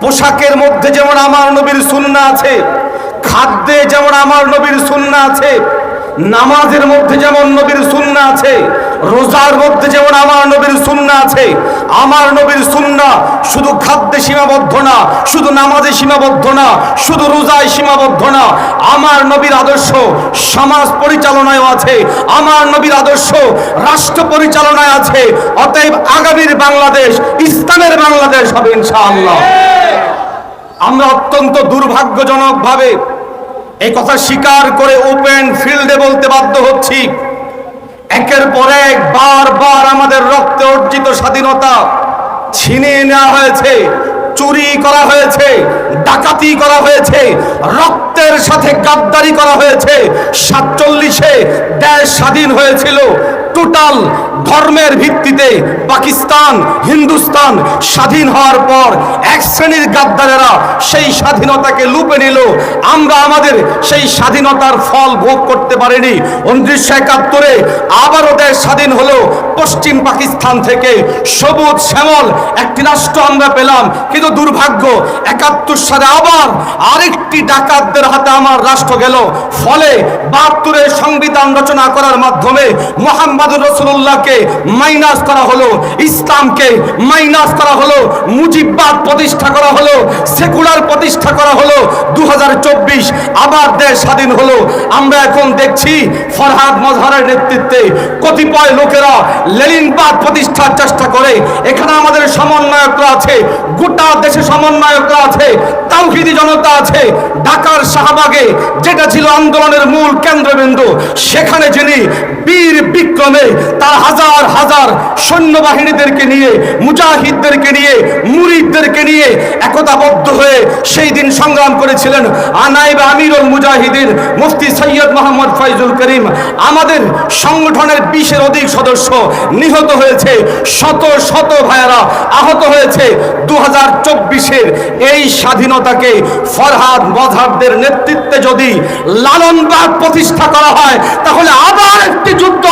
পোশাকের মধ্যে যেমন আমার নবীর সুন্না আছে, খাদ্যে যেমন আমার নবীর সুন্না আছে, নামাজের মধ্যে যেমন নবীর সুন্না আছে রোজার মধ্যে যেমন আমার নবীর সুন্না আছে, আমার নবীর সুন্না শুধু খাদ্যে সীমাবদ্ধ না, শুধু নামাজে সীমাবদ্ধ না, শুধু রোজায় সীমাবদ্ধ না, আমার নবীর আদর্শ সমাজ পরিচালনায় আছে, আমার নবীর আদর্শ রাষ্ট্র পরিচালনায় আছে, অতএব আগামীর বাংলাদেশ, ইসলামের বাংলাদেশ হবে ইনশাআল্লাহ। আমরা অত্যন্ত দুর্ভাগ্যজনকভাবে এই কথা স্বীকার করে ওপেন ফিল্ডে বলতে বাধ্য হচ্ছি। একের পর এক বারবার আমাদের রক্তে অর্জিত স্বাধীনতা ছিনিয়ে নেওয়া হয়েছে, চুরি করা হয়েছে, ডাকাতি করা হয়েছে, রক্তের সাথে গাদ্দারি করা হয়েছে, সাতচল্লিশে দেশ স্বাধীন হয়েছিল। টোটাল ধর্মের ভিত্তিতে পাকিস্তান, হিন্দুস্তান স্বাধীন হওয়ার পর এক শ্রেণির গাদ্দারেরা সেই স্বাধীনতাকে লুপে নিল। আমরা আমাদের সেই স্বাধীনতার ফল ভোগ করতে পারিনি। উনিশশো একাত্তরে আবারও দেশ স্বাধীন হলো পশ্চিম পাকিস্তান থেকে। সবুজ শ্যামল একটি রাষ্ট্র আমরা পেলাম। কিন্তু দুর্ভাগ্য, একাত্তর সালে আবার আরেকটি ডাকাতদের হাতে আমার রাষ্ট্র গেল। ফলে বাহাত্তরের সংবিধান রচনা করার মাধ্যমে মোহাম্মদুর রসুল্লাহকে মাইনাস করা হলো, ইসলামকে মাইনাস করা হলো, মুজিববাদ প্রতিষ্ঠা করা হলো, সেকুলার প্রতিষ্ঠা করা হলো। দুহাজার চব্বিশ আবার দেশ স্বাধীন হলো। আমরা এখন দেখছি ফরহাদ মজহারের নেতৃত্বে কতিপয় লোকেরা লেনিনবাদ প্রতিষ্ঠার চেষ্টা করে। এখানে আমাদের সমন্বয়করা আছে, গোটা দেশে সমন্বয়করা আছে। তাওহিদি জনতা আছে, ঢাকার শাহবাগে, যেটা ছিল আন্দোলনের মূল কেন্দ্রবিন্দু, সেখানে যিনি বীর বিক্রমে, তার হাজার হাজার সৈন্যবাহিনীদেরকে নিয়ে, মুজাহিদদেরকে নিয়ে, মুরিদদেরকে নিয়ে একতাবদ্ধ হয়ে সেই দিন সংগ্রাম করেছিলেন আনাইব আমিরুল মুজাহিদিন মুফতি সৈয়দ মোহাম্মদ ফয়জুল করিম। আমাদের সংগঠনের বিশের অধিক সদস্য নিহত হয়েছে, শত শত ভাইয়ারা আহত হয়েছে। দু হাজার এই স্বাধীনতাকে ফরহাদ মজহাবদের নেতৃত্বে যদি লালন বাগ প্রতিষ্ঠা করা হয় তাহলে আবার একটি যুদ্ধ